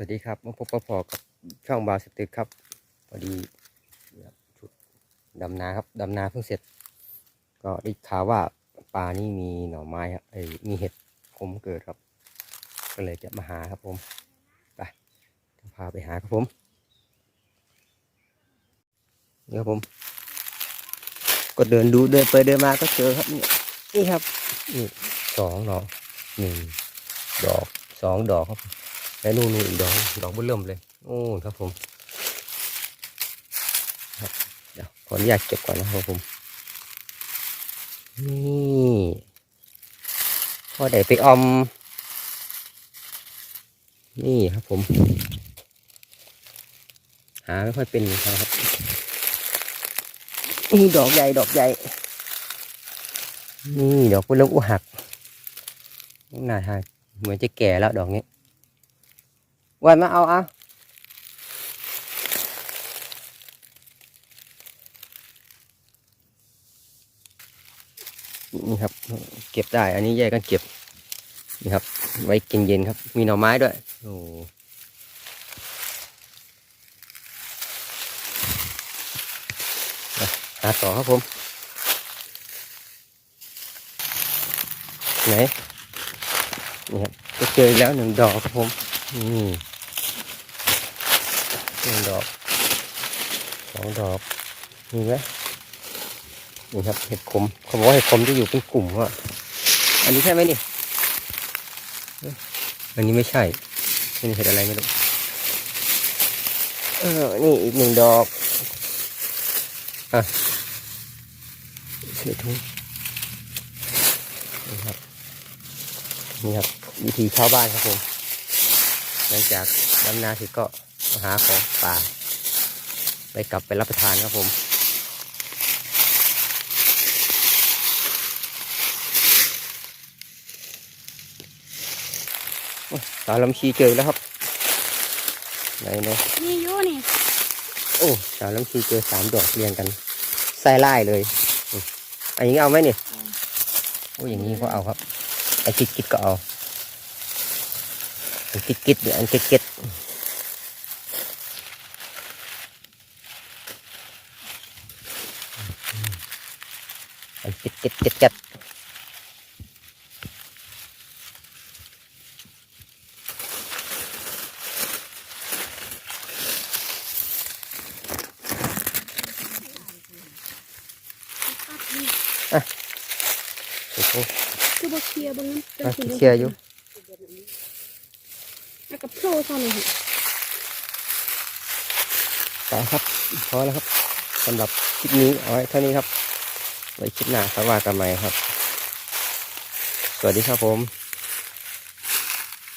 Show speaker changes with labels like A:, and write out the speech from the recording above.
A: วัสดีครับมาพบปะพอกับช่องบาสตึกครับพอดีชุดดำนาครับดำนาเพิ่งเสร็จ ก็ได้ข่าวว่าปลานี่มีหน่อไม้ครับเอ้ยมีเห็ดคมเกิดครับ ก็เลยจะมาหาครับผมไปจะพาไปหาครับผมนี่ครับผม ก็เดินดูเดินไปเดินมาก็เจอครับนี่นี่ครับนี่สองหน่อหนึ่งดอกสองดอกครับ แล้วนู่นนู่นอีกดอกดอกบิ่มเริ่มเลย โอ้ครับผมครับเดี๋ยวขออนุญาตเก็บก่อนนะครับผม นี่พอได้ไปออมนี่ครับผม หาไม่ค่อยเป็นครับนี่ดอกใหญ่ดอกใหญ่ นี่ดอกบิ่มเริ่มอุหักน่าทานเหมือนจะแก่แล้วดอกนี้ วันมาเอาเอานี่ครับ เก็บได้ อันนี้แยกกันเก็บ นี่ครับ ไว้กินเย็นครับ มีหน่อไม้ด้วย โอ้หาต่อครับผม ไหน นี่ครับก็เจอแล้วหนึ่งดอกครับผม นี่หนึ่งดอก สองดอกมีไหมนี่ครับเห็ดขมเขาบอกว่าเห็ดขมจะอยู่เป็นกลุ่มว่ะอันนี้ใช่ไหมนี่อันนี้ไม่ใช่นี่เห็ดอะไรไม่รู้เออนี่อีกหนึ่งดอกอะเห็ดทุ่งนี่ครับนี่ครับวิธีชาวบ้านครับผมหลังจากดำนาเสร็จก็มาหาของป่า ไปกลับไปรับประทานครับผมโอ้ยสาวลำชีเจอแล้วครับ ไหนเนาะ
B: นี่อยู่นี่
A: โอ้สาวลำชีเจอสามดอกเรียงกันไส้ไล่เลยอืมอันนี้เอาไหมเนี่ยโอ้อย่างนี้ก็เอาครับ ไอ้กิดกิดก็เอา อันกิดกิดเดี๋ยวอันเก็ดเก็ด อันเก็ดเก็ดเก็ดเก็ดโอ้โห
B: คือบเคลียร์บ่งั้น
A: อะเคลียร์อยู่
B: แล้วกับโซ่ซ่อนเลย
A: ไปครับพอแล้วครับสำหรับคลิปนี้เอาไว้เท่านี้ครับ ไว้คลิปหน้าสวัสดีกันใหม่ครับ สวัสดีครับผม